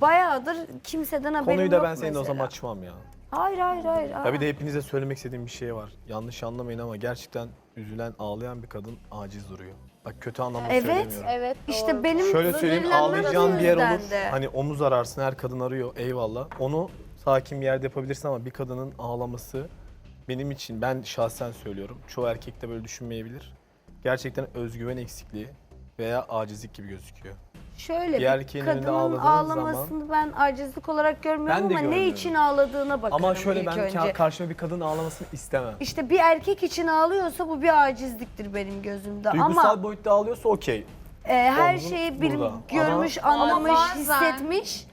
bayağıdır kimseden haberim Konuyu da yok ben seninle o mesela. zaman açmam ya. Hayır hayır hayır. Ya bir de hepinize söylemek istediğim bir şey var. Yanlış anlamayın ama gerçekten üzülen, ağlayan bir kadın aciz duruyor. Bak kötü anlamda Evet. söylemiyorum. Evet. İşte benim Şöyle söyleyeyim sinirlenmem ağlayacağın bir yer yüzden olur. de. Hani omuz ararsın her kadın arıyor eyvallah. Onu sakin bir yerde yapabilirsin ama bir kadının ağlaması benim için ben şahsen söylüyorum. Çoğu erkek de böyle düşünmeyebilir. Gerçekten özgüven eksikliği veya acizlik gibi gözüküyor. Şöyle Bir bir, erkeğin önünde kadının ağladığın ağlamasını ben acizlik olarak görmüyorum Ben de ama ne görmüyorum. için ağladığına bakarım Ama şöyle ilk ben önce. ka- karşıma bir kadın ağlamasını istemem. İşte bir erkek için ağlıyorsa bu bir acizliktir benim gözümde Duygusal ama boyutta ağlıyorsa okey. e, her şeyi burada. görmüş, Ama anlamış, bazen- hissetmiş,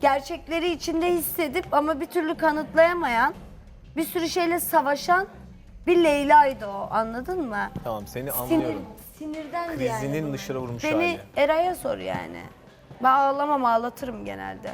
gerçekleri içinde hissedip ama bir türlü kanıtlayamayan, bir sürü şeyle savaşan bir Leyla'ydı o anladın mı? Tamam seni Sinir, anlıyorum. sinirden Krizinin yani. dışarı vurmuş Beni hali. Eray'a sor yani. Ben ağlamam ağlatırım genelde.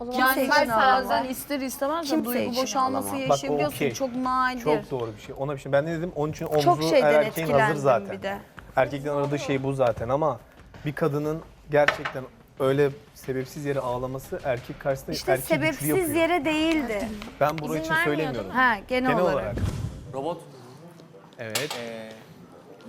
O zaman Kimse sen için ağlamam. bazen ister istemez de Kimse duygu için boşalması ağlamam. Bak o yaşayabiliyorsun. okey. Çok nadir. Çok doğru bir şey. Ona bir şey. Ben ne dedim? Onun için omzu Çok şeyden her erkeğin hazır etkilendim zaten. bir de. Erkeklerin aradığı şey bu zaten ama bir kadının gerçekten öyle sebepsiz yere ağlaması erkek karşısında İşte erkeği güçlü sebepsiz yapıyor. yere değildi. Ben burası için söylemiyorum. Ha genel, Genel olarak. olarak. Robot, Evet. eee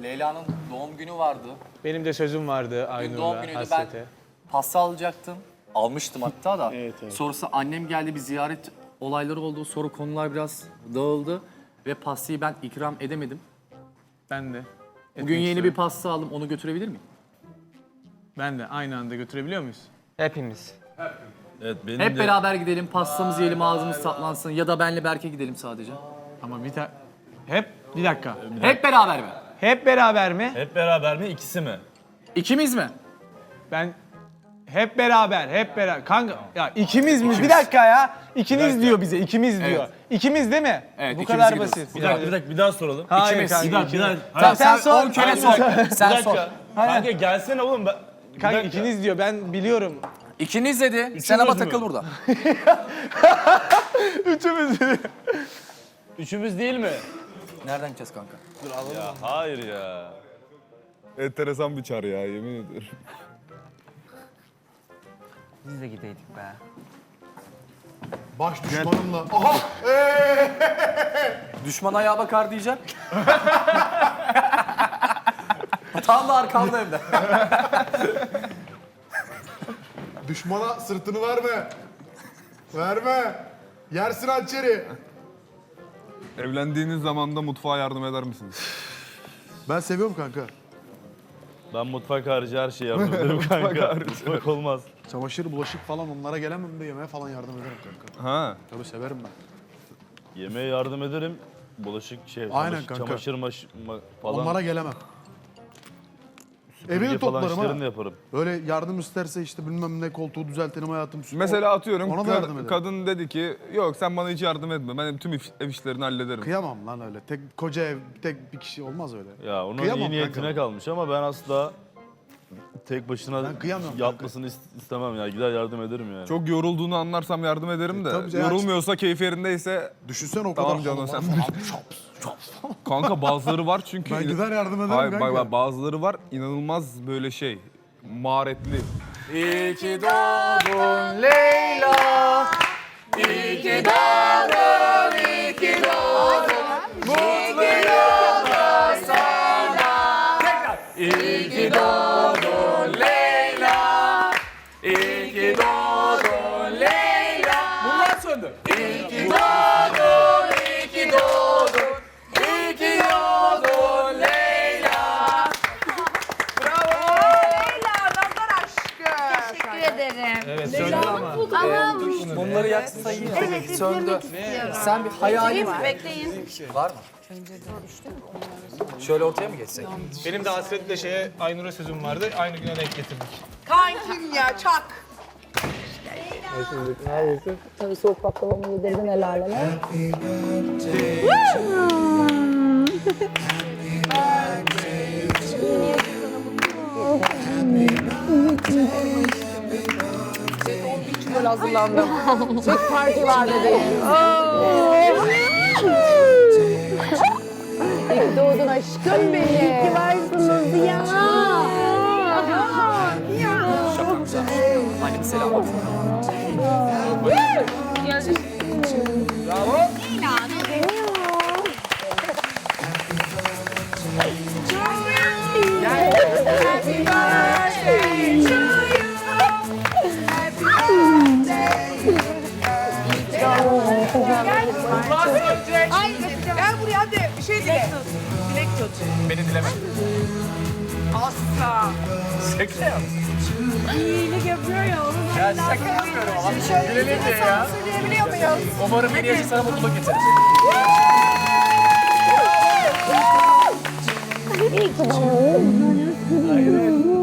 Leyla'nın doğum günü vardı. Benim de sözüm vardı Dün doğum Aynur'la, günüydü Hasret'e. ben pasta alacaktım. Almıştım hatta da. Evet, evet. Sonrası annem geldi bir ziyaret olayları oldu. Sonra konular biraz dağıldı. Ve pastayı ben ikram edemedim. Ben de. Bugün Etmek yeni bir istiyorum. pasta aldım. Onu götürebilir miyim? Ben de aynı anda götürebiliyor muyuz? Hepimiz. Evet benim Hep de beraber gidelim, pastamızı yiyelim, ağzımız tatlansın. Ya da benle Berke gidelim sadece. Ama bir ta... Hep bir dakika. Hep beraber mi? Hep beraber mi? hep beraber mi ikisi mi? İkimiz mi? Ben hep beraber, hep beraber. Kanka ya ikimiz mi? Bir dakika ya. İkiniz diyor bize, ikimiz diyor. Evet. İkimiz değil mi? Evet, Bu ikimiz kadar gidiyoruz. basit. Bir dakika bir dakika bir daha soralım. Hayır İkimiz. kanka. Bir dakika bir dakika. Tamam, sen, sor. on kere sor. Sen Bir sor. dakika. Kanka gelsene oğlum ben. Bir Kanka dakika. ikiniz diyor. Ben biliyorum. İkiniz dedi. Sen ama mü? takıl burada. Üçümüz diyor. Üçümüz değil mi? Nereden gideceğiz kanka? Ya hayır ya. Enteresan bir çar ya yemin ederim. Biz de gideydik be. Baş düşmanımla. Aha! Düşman ayağa bakar diyeceğim. Tam da arkamda evde. Düşmana sırtını verme. Verme. Yersin hançeri. Evlendiğiniz zaman da mutfağa yardım eder misiniz? Ben seviyorum kanka. Ben mutfak harici her şeye yardım ederim kanka. Mutfak olmaz. Çamaşır, bulaşık falan onlara gelemem de yemeğe falan yardım ederim kanka. Ha. Tabii severim ben. Yemeğe yardım ederim. Bulaşık şey, Aynen çamaşır, kanka. çamaşır maş, ma- falan. Onlara gelemem. Süpürge evini falan toplarım ha. işlerini de yaparım. Öyle yardım isterse işte bilmem ne koltuğu düzeltelim hayatım. Mesela atıyorum Ona da kad- yardım ederim. kadın dedi ki yok sen bana hiç yardım etme ben tüm iş- ev işlerini hallederim. Kıyamam lan öyle. Tek koca ev, tek bir kişi olmaz öyle. Ya onun Kıyamam iyi niyetine kanka. kalmış ama ben asla tek başına Ben yapmasını is- istemem ya. Gider yardım ederim yani. Çok yorulduğunu anlarsam yardım ederim de tabii canım. yorulmuyorsa keyfi yerindeyse Düşünsene o Tamam kadar canım, halı sen kanka bazıları var çünkü Ben gider yardım ederim Hayır, kanka. bak, bak, bazıları var inanılmaz böyle şey maharetli. İyi ki doğdun Leyla. İyi ki doğdun, iyi ki doğdun. Mutlu yıllar sana. Tekrar. İyi ki doğdun ama. Ama Bunları yaksayın. evet üflemek istiyorum. Sen bir hayalin Bekleyin. var mı? Şöyle ortaya mı geçsek? Benim de Hasret'le şeye Aynur'a sözüm vardı. Aynı güne denk getirdik. Kankim ya çak. Tabii soğuk baklavamı yedirdin el aleme. Hazırlandım. Çok parti var bebeğim. İyi ki doğdun aşkım benim. İyi ki varsınız ya. Şakamıza. Hani selam olsun. Gel buraya hadi bir şey dile. Dilek tut. Beni dileme. Asla. Şaka yap. Ya şaka yapmıyorum ama. Gülelim diye ya. Söyleyebiliyor muyuz? Umarım en iyisi sana mutluluk getirir. Doğdun.